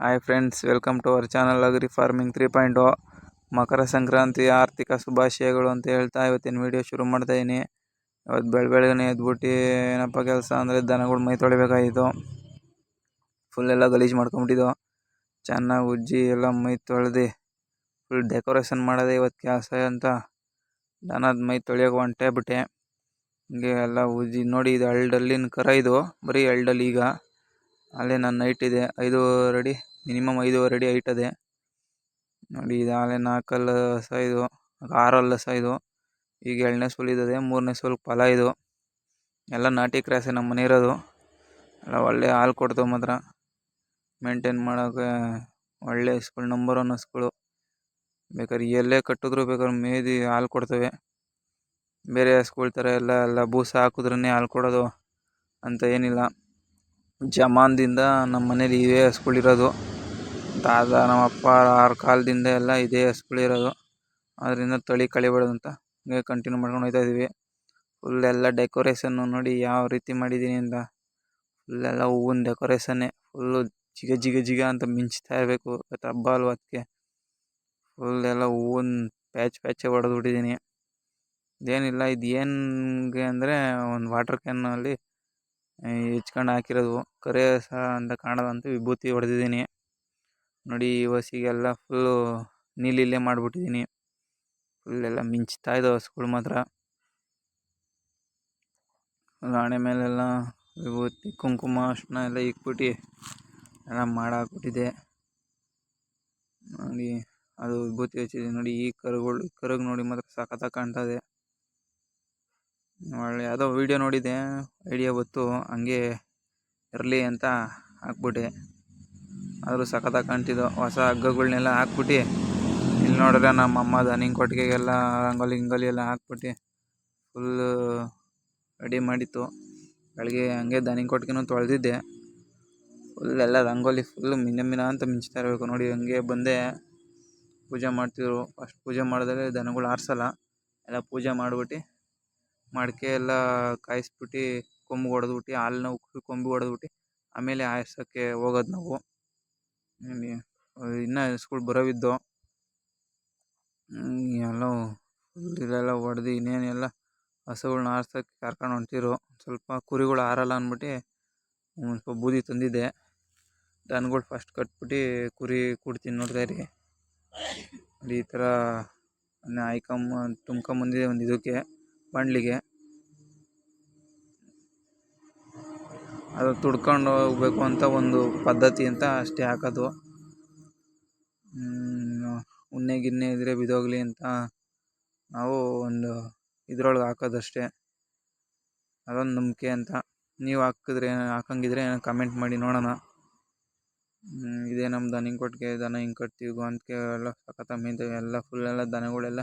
Hi friends, welcome to our channel agri farming three point Makara Sankranti ಆರ್ಥಿಕ ಶುಭಾಶಯಗಳು ಅಂತ ಹೇಳ್ತಾ ಇವತ್ತಿನ ವೀಡಿಯೋ ಶುರು ಮಾಡ್ತಾ ಇದ್ದೀನಿ ಇವತ್ತು ಬೆಳ ಬೆಳಗ್ಗೆ ಎದ್ಬಿಟ್ಟು ಏನಪ್ಪ ಕೆಲಸ ಅಂದರೆ ದನಗಳು ಮೈ ತೊಳಿಬೇಕಾಯಿತು ಫುಲ್ಲೆಲ್ಲ ಗಲೀಜು ಮಾಡ್ಕೊಂಬಿಟ್ಟಿದ್ದು ಚೆನ್ನಾಗಿ ಉಜ್ಜಿ ಎಲ್ಲ ಮೈ ತೊಳೆದು ಫುಲ್ ಡೆಕೋರೇಷನ್ ಮಾಡೋದೇ ಇವತ್ತು ಕೆಲಸ ಅಂತ ದನದ ಮೈ ತೊಳೆಯೋಕೆ ಹೊಂಟೆ ಬಿಟ್ಟೆ. ಹಿಂಗೆ ಎಲ್ಲ ಉಜ್ಜಿ ನೋಡಿ ಇದು ಹಳ್ಳಲ್ಲಿನ ಕರ ಇದು. ಬರೀ ಹಳ್ಳಲ್ಲಿ ಈಗ ಅಲ್ಲೇ ನನ್ನ ನೈಟ್ ಇದೆ ಐದು ಅಡಿ. ಮಿನಿಮಮ್ ಐದೂವರೆ ಅಡಿ ಹೈಟ್ ಅದೇ. ನೋಡಿ, ಇದು ಆಲೆ ನಾಲ್ಕಲ್ಲ ಸಹ ಇದು ಆರಲ್ಲ ಸಹ ಇದು ಈಗ ಎರಡನೇ ಇದೆ ಮೂರನೇ ಸೋಲು ಫಲ ಇದು. ಎಲ್ಲ ನಾಟಿ ಕ್ರಾಸೆ ನಮ್ಮ ಮನೆ ಇರೋದು. ಎಲ್ಲ ಒಳ್ಳೆ ಹಾಲು ಕೊಡ್ತವೆ ಮಾತ್ರ. ಮೇಂಟೈನ್ ಮಾಡೋಕೆ ಒಳ್ಳೆ ಸ್ಕೂಲ್ ನಂಬರ್ ಒನ್ ಹಸ್ಗಳು ಬೇಕಾದ್ರೆ ಎಲ್ಲೇ ಕಟ್ಟಿದ್ರು ಬೇಕಾದ್ರೆ ಮೇದಿ ಹಾಲು ಕೊಡ್ತವೆ. ಬೇರೆ ಸ್ಕೂಲ್ ಥರ ಎಲ್ಲ ಎಲ್ಲ ಬೂಸ ಹಾಕಿದ್ರೇ ಹಾಲು ಕೊಡೋದು ಅಂತ ಏನಿಲ್ಲ. ಜಮಾನ್ದಿಂದ ನಮ್ಮ ಮನೇಲಿ ಇವೇ ಹಸ್ಗಳಿರೋದು ದಾದ ನಮ್ಮ ಅಪ್ಪ ಅವ್ರ ಕಾಲದಿಂದ ಎಲ್ಲ ಇದೇ ಹಸ್ಗಳಿರೋದು ಅದರಿಂದ ತಳಿ ಕಳಿಬಾರ್ದು ಅಂತ ಹಂಗೆ ಕಂಟಿನ್ಯೂ ಮಾಡ್ಕೊಂಡು ಹೋಗ್ತಾ ಇದ್ದೀವಿ ಫುಲ್ ಎಲ್ಲ ಡೆಕೋರೇಷನ್ನು ನೋಡಿ ಯಾವ ರೀತಿ ಮಾಡಿದ್ದೀನಿ ಅಂತ. ಫುಲ್ ಎಲ್ಲ ಹೂವಿನ ಡೆಕೋರೇಷನ್ನೇ ಫುಲ್ಲು ಜಿಗ ಜಿಗ ಜಿಗ ಅಂತ ಮಿಂಚ್ತಾ ಇರಬೇಕು. ಇವತ್ತು ಹಬ್ಬ ಅಲ್ವ ಅದಕ್ಕೆ. ಫುಲ್ ಎಲ್ಲ ಹೂವಿನ ಪ್ಯಾಚ್ ಪ್ಯಾಚೇ ಹೊಡೆದ್ಬಿಟ್ಟಿದ್ದೀನಿ ಇದೇನಿಲ್ಲ ಇದು ಏನು ಅಂದರೆ ಒಂದು ವಾಟ್ರ್ ಕ್ಯಾನಲ್ಲಿ ಹೆಚ್ಕೊಂಡು ಹಾಕಿರೋದು ಕರೆ ಸಹ ಅಂತ ಕಾಣದಂತ ವಿಭೂತಿ ಹೊಡೆದಿದ್ದೀನಿ. ನೋಡಿ, ಈ ಹಸಿಗೆಲ್ಲ ಫುಲ್ಲು ನೀಲಿಲ್ಲೇ ಮಾಡಿಬಿಟ್ಟಿದ್ದೀನಿ. ಫುಲ್ಲೆಲ್ಲ ಮಿಂಚ್ತಾ ಇದ್ದಾವೆ ಹಸುಗಳು ಮಾತ್ರ. ಆಣೆ ಮೇಲೆಲ್ಲ ವಿಭೂತಿ, ಕುಂಕುಮ, ಅರ್ಶಿನ ಎಲ್ಲ ಇಕ್ಬಿಟ್ಟು ಎಲ್ಲ ಮಾಡಾಕ್ಬಿಟ್ಟಿದೆ. ನೋಡಿ, ಅದು ವಿಭೂತಿ ಹಚ್ಚಿದೆ. ನೋಡಿ, ಈ ಕರುಗಳು ಕರುಗೆ ನೋಡಿ ಮಾತ್ರ ಸಖತ್ತಾಗಿ ಕಾಣ್ತಾ ಇದೆ. ಒಳ್ಳೆ ಯಾವುದೋ ವೀಡಿಯೋ ನೋಡಿದೆ ಐಡಿಯಾ ಬಂತು, ಹಂಗೆ ಇರಲಿ ಅಂತ ಹಾಕ್ಬಿಟ್ಟೆ. ಆದರೂ ಸಖತ್ತಾಗಿ ಕಾಣ್ತಿದ್ದು ಹೊಸ ಹಗ್ಗಗಳ್ನೆಲ್ಲ ಹಾಕ್ಬಿಟ್ಟು ಇಲ್ಲಿ ನೋಡಿದ್ರೆ ನಮ್ಮ ಅಮ್ಮ ದನಿಂಗ್ ಕೊಟ್ಟಿಗೆಗೆಲ್ಲ ರಂಗೋಲಿ ಗಿಂಗೋಲಿ ಎಲ್ಲ ಹಾಕ್ಬಿಟ್ಟು ಫುಲ್ಲು ರೆಡಿ ಮಾಡಿತ್ತು. ಬೆಳಗ್ಗೆ ಹಂಗೆ ದನಿಂಗ್ ಕೊಟ್ಟಿಗೆನೂ ತೊಳೆದಿದ್ದೆ. ಫುಲ್ ಎಲ್ಲ ರಂಗೋಲಿ ಫುಲ್ಲು ಮಿನ ಮಿನ ಅಂತ ಮಿಂಚ್ತಾ ಇರಬೇಕು ನೋಡಿ, ಹಂಗೆ ಬಂದೆ. ಪೂಜೆ ಮಾಡ್ತಿದ್ರು. ಫಸ್ಟ್ ಪೂಜೆ ಮಾಡಿದಾಗ ದನಗಳು ಆರಿಸಲ್ಲ, ಎಲ್ಲ ಪೂಜೆ ಮಾಡ್ಬಿಟ್ಟು ಮಡಿಕೆ ಎಲ್ಲ ಕಾಯಿಸ್ಬಿಟ್ಟು ಕೊಂಬು ಹೊಡೆದ್ಬಿಟ್ಟು ಹಾಲನ್ನ ಉಕ್ಕಿ ಕೊಂಬು ಹೊಡೆದ್ಬಿಟ್ಟು, ಆಮೇಲೆ ಆರ್ಸೋಕ್ಕೆ ಹೋಗೋದು ನಾವು. ಇನ್ನೂ ಸ್ಕೂಲ್ ಬರೋವಿದ್ದು. ಎಲ್ಲ ಇದೆಲ್ಲ ಹೊಡೆದು ಇನ್ನೇನೆಲ್ಲ ಹಸುಗಳ್ನ ಆರ್ಸೋಕ್ಕೆ ಕರ್ಕೊಂಡು ಹೊಂಟಿರು. ಸ್ವಲ್ಪ ಕುರಿಗಳು ಆರಲ್ಲ ಅಂದ್ಬಿಟ್ಟು ಒಂದು ಸ್ವಲ್ಪ ಬೂದಿ ತಂದಿದ್ದೆ. ದನಗಳು ಫಸ್ಟ್ ಕಟ್ಬಿಟ್ಟು ಕುರಿ ಕೊಡ್ತೀನಿ ನೋಡ್ತಾ ಇರಿ ಈ ಥರ ಹಾಯ್ಕೊಂಬ ತುಂಬ್ಕೊಂಬಂದಿದೆ ಒಂದು ಇದಕ್ಕೆ. ಬಂಡ್ಲಿಗೆ ಅದು ತುಡ್ಕೊಂಡು ಹೋಗ್ಬೇಕು ಅಂತ ಒಂದು ಪದ್ಧತಿ ಅಂತ ಅಷ್ಟೇ ಹಾಕೋದು. ಉಣ್ಣೆ ಗಿಣ್ಣೆ ಇದ್ದರೆ ಬಿದ್ದೋಗಲಿ ಅಂತ ನಾವು ಒಂದು ಇದ್ರೊಳಗೆ ಹಾಕೋದಷ್ಟೇ. ಅದೊಂದು ನಂಬಿಕೆ ಅಂತ. ನೀವು ಹಾಕಿದ್ರೆ, ಹಾಕಂಗಿದ್ರೆ ಕಮೆಂಟ್ ಮಾಡಿ ನೋಡೋಣ. ಇದೇ ನಮ್ಮ ದನಿಂಗೆ ಕೊಟ್ಟಿಗೆ, ದನ ಹಿಂಗೆ ಕಟ್ತೀವಿ ಗೋಂತಿಗೆ ಎಲ್ಲ ಸಖತ್ತಾಗಿ ಮೇಯ್ತವೆ ಎಲ್ಲ ಫುಲ್ ಎಲ್ಲ ದನಗಳೆಲ್ಲ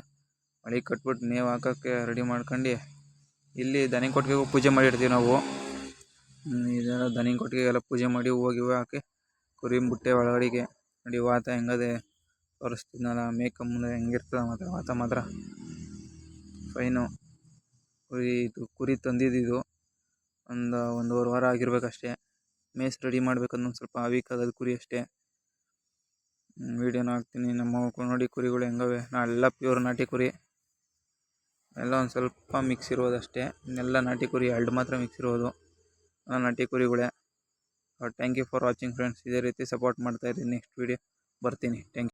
ಮಳೆ ಕಟ್ಬಿಟ್ಟು ಮೇವು ಹಾಕೋಕ್ಕೆ ರೆಡಿ ಮಾಡ್ಕೊಂಡು. ಇಲ್ಲಿ ದನಿ ಕೊಟ್ಟಿಗೆಗೂ ಪೂಜೆ ಮಾಡಿರ್ತೀವಿ ನಾವು. ಇದೆಲ್ಲ ದನಿ ಕೊಟ್ಟಿಗೆಗೆ ಎಲ್ಲ ಪೂಜೆ ಮಾಡಿ ಹೋಗಿ ಹಾಕಿ ಕುರಿ ಬುಟ್ಟೆ ಒಳಗಡೆಗೆ ನೋಡಿ ವಾತ ಹೆಂಗದೆ ತೋರಿಸ್ತಿದ್ನಲ್ಲ ಮೇಕಪ್ ಮುಂದೆ ಹೆಂಗಿರ್ತದೆ ಮಾತ್ರ, ವಾತ ಮಾತ್ರ. ಫೈನು. ಕುರಿ ಇದು, ಕುರಿ ತಂದಿದ್ದು ಒಂದು ಒಂದೂವರೆ ವಾರ ಆಗಿರ್ಬೇಕಷ್ಟೇ. ಮೇಸ್ ರೆಡಿ ಮಾಡ್ಬೇಕಂದ್ರೆ ಒಂದು ಸ್ವಲ್ಪ ವೀಕ್ ಆಗೋದು ಕುರಿ ಅಷ್ಟೇ. ವೀಡಿಯೋನ ಹಾಕ್ತೀನಿ. ನಮ್ಮ ನೋಡಿ ಕುರಿಗಳು ಹೆಂಗವೆ. ಎಲ್ಲ ಪ್ಯೂರ್ ನಾಟಿ ಕುರಿ. ಎಲ್ಲ ಒಂದು ಸ್ವಲ್ಪ ಮಿಕ್ಸ್ ಇರೋದು ಅಷ್ಟೇ ಇನ್ನೆಲ್ಲ ನಾಟಿ ಕುರಿ ಎರಡು ಮಾತ್ರ ಮಿಕ್ಸ್ ಇರೋದು. ನಾಟಿ ಕುರಿಗಳೇ. Thank you for watching friends ಇದೇ ರೀತಿ ಸಪೋರ್ಟ್ ಮಾಡ್ತಾಯಿರಿ ನೆಕ್ಸ್ಟ್ ವೀಡಿಯೋ ಬರ್ತೀನಿ. Thank you